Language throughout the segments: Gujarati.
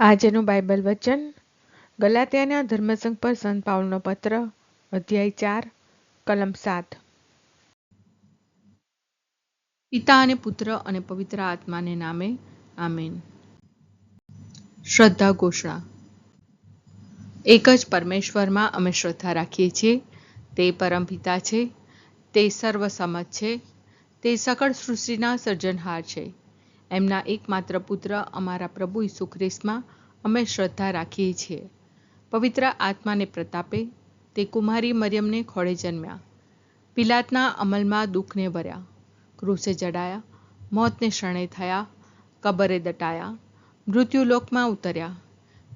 આજનું બાઇબલ વચન, ગલાત્યાના ધર્મસંઘ પર સંત પાઉલનો પત્ર, અધ્યાય ચાર, કલમ સાત. પિતા અને પુત્ર અને પવિત્ર આત્માને નામે, આમેન. શ્રદ્ધા ઘોષણા. એક જ પરમેશ્વરમાં અમે શ્રદ્ધા રાખીએ છીએ, તે પરમપિતા છે, તે સર્વસમજ છે, તે સકળ સૃષ્ટિના સર્જનહાર છે. એમના એકમાત્ર પુત્ર અમારા પ્રભુ ઈસુ ખ્રિસ્તમાં અમે શ્રદ્ધા રાખીએ છીએ. પવિત્ર આત્માને પ્રતાપે તે કુમારી મરિયમને ખોળે જન્મ્યા. પિલાતના અમલમાં દુઃખને ભર્યા. ક્રૂસે જડાયા, મોતને શરણે થયા, કબરે દટાયા, મૃત્યુલોકમાં ઉતર્યા.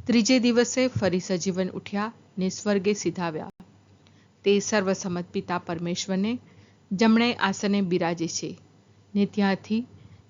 ત્રીજે દિવસે ફરી સજીવન ઉઠ્યા ને સ્વર્ગે સીધાવ્યા. તે સર્વસંમત પિતા પરમેશ્વરને જમણે આસને બિરાજે છે ને ત્યાંથી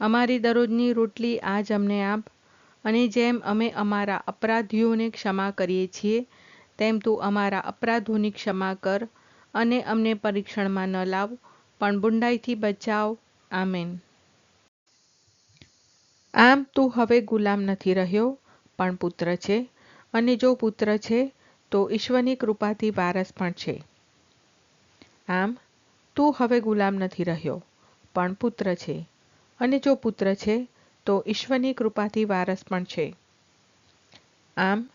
અમારી દરરોજની રોટલી આજ અમને આપ અને જેમ અમે અમારા અપરાધીઓને ક્ષમા કરીએ છીએ, તેમ તું અમારા અપરાધોની ક્ષમા કર અને અમને પરીક્ષણમાં ન લાવ, પણ બુંડાઈથી બચાવ. આમેન. આમ તું હવે ગુલામ નથી રહ્યો, પણ પુત્ર છે અને જો પુત્ર છે, તો ઈશ્વરની કૃપાથી વારસ પણ છે. આમ તું હવે ગુલામ નથી રહ્યો, પણ પુત્ર છે. અને જો પુત્ર છે, તો ઈશ્વરની કૃપાથી વારસ પણ છે. આમ,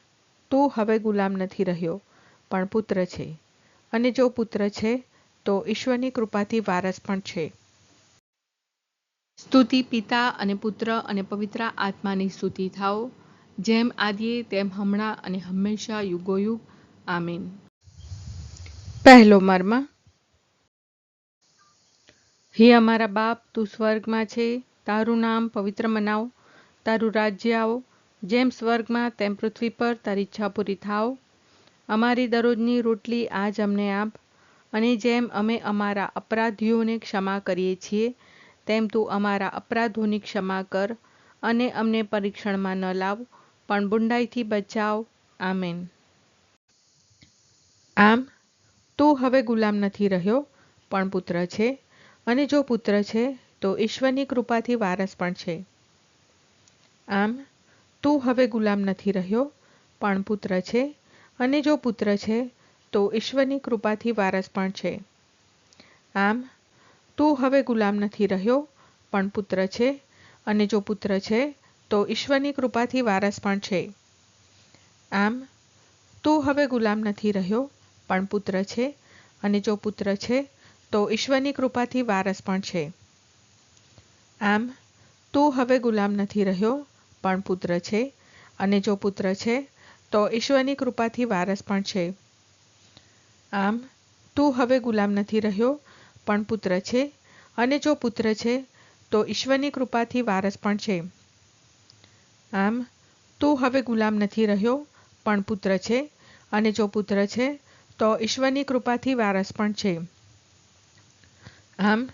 તું હવે ગુલામ નથી રહ્યો, પણ પુત્ર છે. અને જો પુત્ર છે, તો ઈશ્વરની કૃપાથી વારસ પણ છે. સ્તુતિ પિતા અને પુત્ર અને પવિત્ર આત્માની સ્તુતિ થાઓ, જેમ આદિએ તેમ હમણાં અને હંમેશા યુગોયુગ. આમીન. પહેલો મર્મ હે અમારા બાપ, તું સ્વર્ગમાં છે. તારું નામ પવિત્ર મનાવ. તારું રાજ્ય આવો. જેમ સ્વર્ગમાં, તેમ પૃથ્વી પર તારી ઈચ્છા પૂરી થાવ. અમારી દરરોજની રોટલી આજ અમને આપ. અને જેમ અમે અમારા અપરાધીઓને ક્ષમા કરીએ છીએ, તેમ તું અમારા અપરાધોની ક્ષમા કર અને અમને પરીક્ષણમાં ન લાવ, પણ બુંડાઈથી બચાવ. આમેન. આમ, તું હવે ગુલામ નથી રહ્યો, પણ પુત્ર છે. અને જો પુત્ર છે, તો ઈશ્વરની કૃપાથી વારસ પણ છે. આમ, તું હવે ગુલામ નથી રહ્યો, પણ પુત્ર છે, અને જો પુત્ર છે, તો ઈશ્વરની કૃપાથી વારસ પણ છે. આમ, તું હવે ગુલામ નથી રહ્યો, પણ પુત્ર છે, અને જો પુત્ર છે, તો ઈશ્વરની કૃપાથી વારસ પણ છે. આમ, તું હવે ગુલામ નથી રહ્યો, પણ પુત્ર છે, અને જો પુત્ર છે તો ઈશ્વરની કૃપાથી વારસ પણ છે. આમ, તું હવે ગુલામ નથી રહ્યો, પણ પુત્ર છે. અને જો પુત્ર છે, તો ઈશ્વરની કૃપાથી વારસ પણ છે. આમ, તું હવે ગુલામ નથી રહ્યો, પણ પુત્ર છે. અને જો પુત્ર છે, તો ઈશ્વરની કૃપાથી વારસ પણ છે. આમ, તું હવે ગુલામ નથી રહ્યો, પણ પુત્ર છે. અને જો પુત્ર છે, તો ઈશ્વરની કૃપાથી વારસ પણ છે. આમ,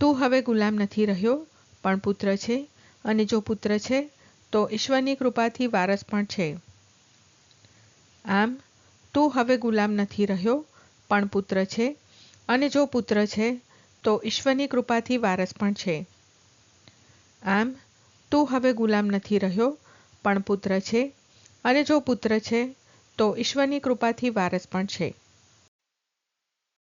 તું હવે ગુલામ નથી રહ્યો, પણ પુત્ર છે, અને જો પુત્ર છે, તો ઈશ્વરની કૃપાથી વારસ પણ છે. આમ, તું હવે ગુલામ નથી રહ્યો, પણ પુત્ર છે, અને જો પુત્ર છે, તો ઈશ્વરની કૃપાથી વારસ પણ છે. આમ, તું હવે ગુલામ નથી રહ્યો, પણ પુત્ર છે, અને જો પુત્ર છે, તો ઈશ્વરની કૃપાથી વારસ પણ છે.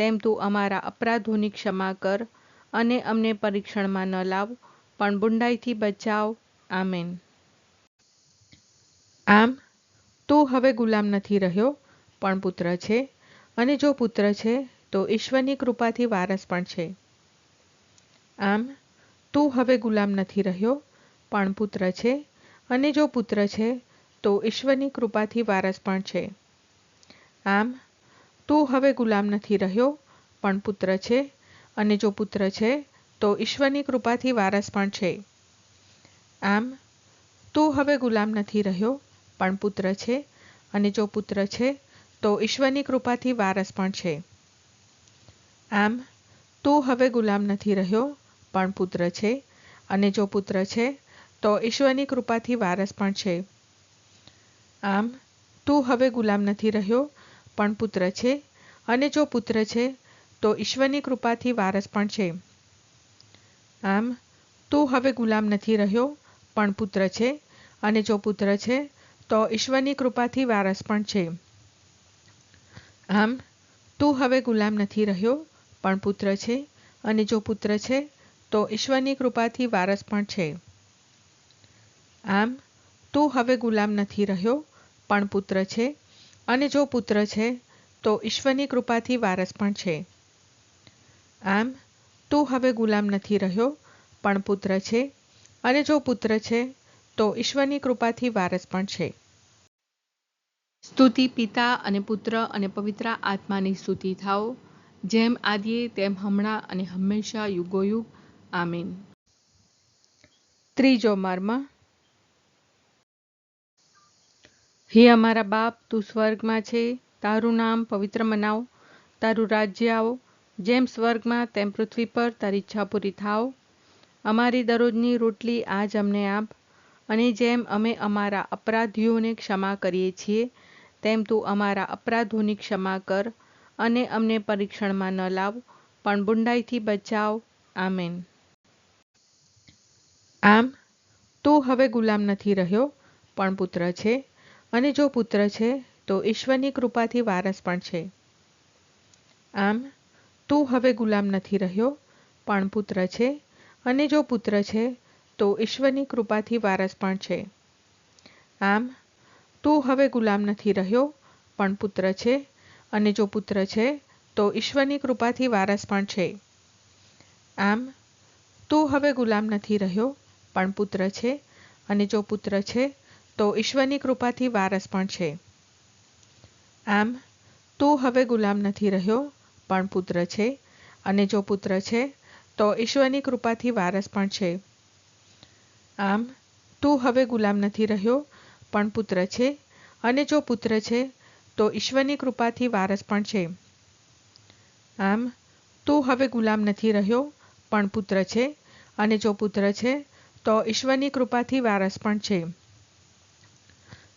તેમ તું અમારા અપરાધોની ક્ષમા કર અને અમને પરીક્ષણમાં ન લાવ, પણ બુંડાઈથી બચાવ. આમેન. આમ, તું હવે ગુલામ નથી રહ્યો, પણ પુત્ર છે. અને જો પુત્ર છે, તો ઈશ્વરની કૃપાથી વારસ પણ છે. આમ, તું હવે ગુલામ નથી રહ્યો, પણ પુત્ર છે. અને જો પુત્ર છે, તો ઈશ્વરની કૃપાથી વારસ પણ છે. આમ તું હવે ગુલામ નથી રહ્યો, પણ પુત્ર છે. અને જો પુત્ર છે, તો ઈશ્વરની કૃપાથી વારસ પણ છે. આમ, તું હવે ગુલામ નથી રહ્યો, પણ પુત્ર છે. અને જો પુત્ર છે, તો ઈશ્વરની કૃપાથી વારસ પણ છે. આમ, તું હવે ગુલામ નથી રહ્યો, પણ પુત્ર છે. અને જો પુત્ર છે, તો ઈશ્વરની કૃપાથી વારસ પણ છે. આમ, તું હવે ગુલામ નથી રહ્યો પણ પુત્ર છે અને જો પુત્ર છે, તો ઈશ્વરની કૃપાથી વારસ પણ છે. આમ, તું હવે ગુલામ નથી રહ્યો, પણ પુત્ર છે અને જો પુત્ર છે, તો ઈશ્વરની કૃપાથી વારસ પણ છે. આમ, તું હવે ગુલામ નથી રહ્યો, પણ પુત્ર છે અને જો પુત્ર છે, તો ઈશ્વરની કૃપાથી વારસ પણ છે. આમ, તું હવે ગુલામ નથી રહ્યો, પણ પુત્ર છે અને જો પુત્ર છે તો ઈશ્વરની કૃપાથી વારસ પણ છે. આમ તું હવે ગુલામ નથી રહ્યો પણ પુત્ર છે અને જો પુત્ર છે તો ઈશ્વરની કૃપાથી વારસ પણ છે. સ્તુતિ પિતા અને પુત્ર અને પવિત્ર આત્માની સ્તુતિ થાઓ જેમ આદિએ તેમ હમણાં અને હંમેશા યુગોયુગ. આમીન. ત્રીજો મર્મ હે અમારા બાપ, તું સ્વર્ગમાં છે, તારું નામ પવિત્ર મનાવ, તારું રાજ્ય આવો, જેમ સ્વર્ગમાં તેમ પૃથ્વી પર તારી ઈચ્છા પૂરી થાવ અમારી દરરોજની રોટલી આજ અમને આપ, અને જેમ અમે અમારા અપરાધીઓને ક્ષમા કરીએ છીએ, તેમ તું અમારા અપરાધોની ક્ષમા કર, અને અમને પરીક્ષણમાં ન લાવ, પણ બુંડાઈથી બચાવ. આમેન. આમ, તું હવે ગુલામ નથી રહ્યો, પણ પુત્ર છે. અને જો પુત્ર છે, તો ઈશ્વરની કૃપાથી વારસ પણ છે. આમ, તું હવે ગુલામ નથી રહ્યો, પણ પુત્ર છે, અને જો પુત્ર છે, તો ઈશ્વરની કૃપાથી વારસ પણ છે. આમ, તું હવે ગુલામ નથી રહ્યો, પણ પુત્ર છે, અને જો પુત્ર છે, તો ઈશ્વરની કૃપાથી વારસ પણ છે. આમ, તું હવે ગુલામ નથી રહ્યો, પણ પુત્ર છે, અને જો પુત્ર છે તો ઈશ્વરની કૃપાથી વારસ પણ છે. આમ, તું હવે ગુલામ નથી રહ્યો, પણ પુત્ર છે. અને જો પુત્ર છે, તો ઈશ્વરની કૃપાથી વારસ પણ છે. આમ, તું હવે ગુલામ નથી રહ્યો, પણ પુત્ર છે. અને જો પુત્ર છે, તો ઈશ્વરની કૃપાથી વારસ પણ છે. આમ, તું હવે ગુલામ નથી રહ્યો, પણ પુત્ર છે. અને જો પુત્ર છે, તો ઈશ્વરની કૃપાથી વારસ પણ છે.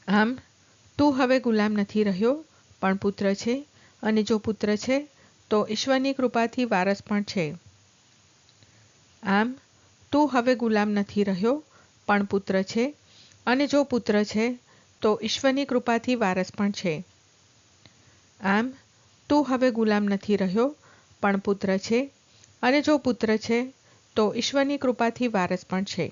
આમ, તું હવે ગુલામ નથી રહ્યો, પણ પુત્ર છે, અને જો પુત્ર છે, તો ઈશ્વરની કૃપાથી વારસ પણ છે. આમ, તું હવે ગુલામ નથી રહ્યો, પણ પુત્ર છે, અને જો પુત્ર છે, તો ઈશ્વરની કૃપાથી વારસ પણ છે. આમ, તું હવે ગુલામ નથી રહ્યો, પણ પુત્ર છે, અને જો પુત્ર છે, તો ઈશ્વરની કૃપાથી વારસ પણ છે.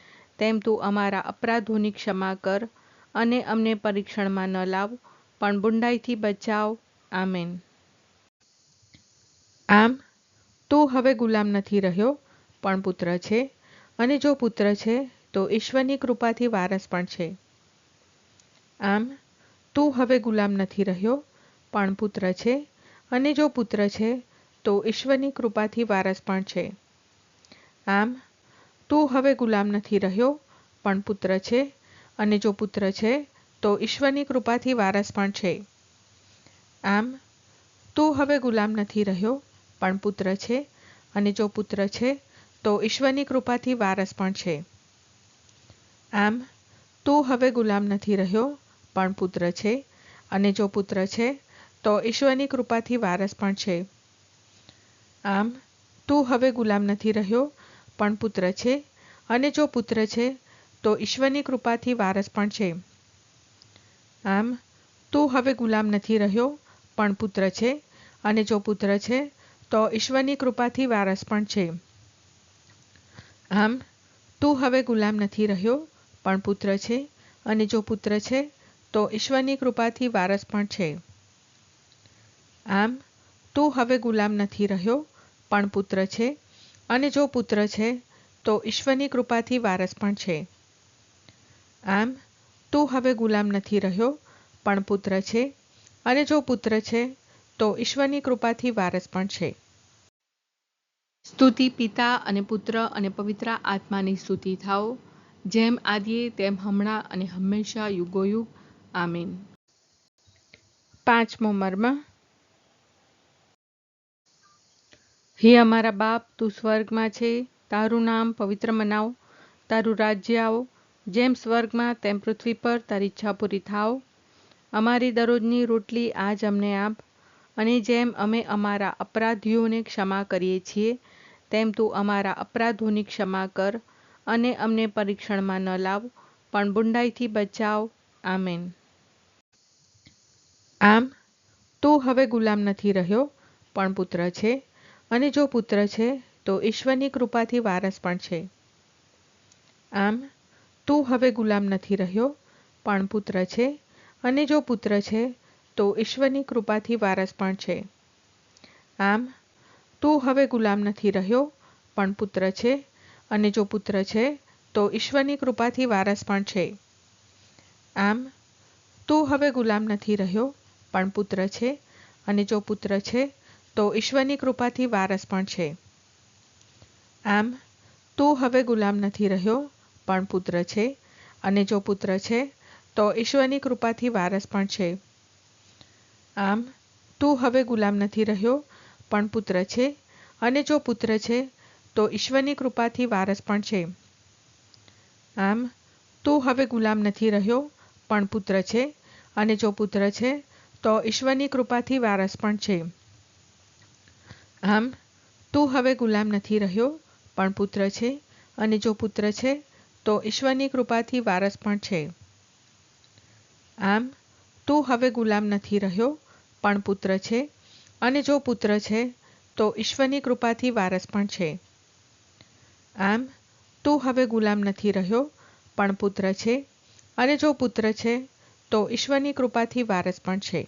તેમ તું અમારા અપરાધોની ક્ષમા કર અને અમને પરીક્ષણમાં ન લાવ, પણ બુંડાઈથી બચાવ. આમેન. આમ, તું હવે ગુલામ નથી રહ્યો, પણ પુત્ર છે. અને જો પુત્ર છે, તો ઈશ્વરની કૃપાથી વારસ પણ છે. આમ, તું હવે ગુલામ નથી રહ્યો, પણ પુત્ર છે. અને જો પુત્ર છે, તો ઈશ્વરની કૃપાથી વારસ પણ છે. આમ તું હવે ગુલામ નથી રહ્યો, પણ પુત્ર છે. અને જો પુત્ર છે, તો ઈશ્વરની કૃપાથી વારસ પણ છે. આમ, તું હવે ગુલામ નથી રહ્યો, પણ પુત્ર છે. અને જો પુત્ર છે, તો ઈશ્વરની કૃપાથી વારસ પણ છે. આમ, તું હવે ગુલામ નથી રહ્યો, પણ પુત્ર છે. અને જો પુત્ર છે, તો ઈશ્વરની કૃપાથી વારસ પણ છે. આમ, તું હવે ગુલામ નથી રહ્યો પણ પુત્ર છે અને જો પુત્ર છે, તો ઈશ્વરની કૃપાથી વારસ પણ છે. આમ, તું હવે ગુલામ નથી રહ્યો, પણ પુત્ર છે, અને જો પુત્ર છે, તો ઈશ્વરની કૃપાથી વારસ પણ છે. આમ, તું હવે ગુલામ નથી રહ્યો, પણ પુત્ર છે, અને જો પુત્ર છે, તો ઈશ્વરની કૃપાથી વારસ પણ છે. આમ, તું હવે ગુલામ નથી રહ્યો, પણ પુત્ર છે અને જો પુત્ર છે તો ઈશ્વરની કૃપાથી વારસ પણ છે. આમ તું હવે ગુલામ નથી રહ્યો પણ પુત્ર છે અને જો પુત્ર છે તો ઈશ્વરની કૃપાથી વારસ પણ છે. સ્તુતિ પિતા અને પુત્ર અને પવિત્ર આત્માની સ્તુતિ થાઓ જેમ આદિએ તેમ હમણાં અને હંમેશા યુગોયુગ. આમીન. પાંચમો મર્મ હે અમારા બાપ, તું સ્વર્ગમાં છે, તારું નામ પવિત્ર મનાવ, તારું રાજ્ય આવો, જેમ સ્વર્ગમાં તેમ પૃથ્વી પર તારી ઈચ્છા પૂરી થાવ. અમારી દરરોજની રોટલી આજ અમને આપ, અને જેમ અમે અમારા અપરાધીઓને ક્ષમા કરીએ છીએ, તેમ તું અમારા અપરાધોની ક્ષમા કર, અને અમને પરીક્ષણમાં ન લાવ, પણ બુંડાઈથી બચાવ. આમેન. આમ, તું હવે ગુલામ નથી રહ્યો, પણ પુત્ર છે. અને જો પુત્ર છે, તો ઈશ્વરની કૃપાથી વારસ પણ છે. આમ, તું હવે ગુલામ નથી રહ્યો, પણ પુત્ર છે, અને જો પુત્ર છે, તો ઈશ્વરની કૃપાથી વારસ પણ છે. આમ, તું હવે ગુલામ નથી રહ્યો, પણ પુત્ર છે, અને જો પુત્ર છે, તો ઈશ્વરની કૃપાથી વારસ પણ છે. આમ, તું હવે ગુલામ નથી રહ્યો, પણ પુત્ર છે, અને જો પુત્ર છે તો ઈશ્વરની કૃપાથી વારસ પણ છે. આમ, તું હવે ગુલામ નથી રહ્યો, પણ પુત્ર છે. અને જો પુત્ર છે, તો ઈશ્વરની કૃપાથી વારસ પણ છે. આમ, તું હવે ગુલામ નથી રહ્યો, પણ પુત્ર છે. અને જો પુત્ર છે, તો ઈશ્વરની કૃપાથી વારસ પણ છે. આમ, તું હવે ગુલામ નથી રહ્યો, પણ પુત્ર છે. અને જો પુત્ર છે, તો ઈશ્વરની કૃપાથી વારસ પણ છે. આમ, તું હવે ગુલામ નથી રહ્યો, પણ પુત્ર છે, અને જો પુત્ર છે, તો ઈશ્વરની કૃપાથી વારસ પણ છે. આમ, તું હવે ગુલામ નથી રહ્યો, પણ પુત્ર છે, અને જો પુત્ર છે, તો ઈશ્વરની કૃપાથી વારસ પણ છે. આમ, તું હવે ગુલામ નથી રહ્યો, પણ પુત્ર છે, અને જો પુત્ર છે, તો ઈશ્વરની કૃપાથી વારસ પણ છે.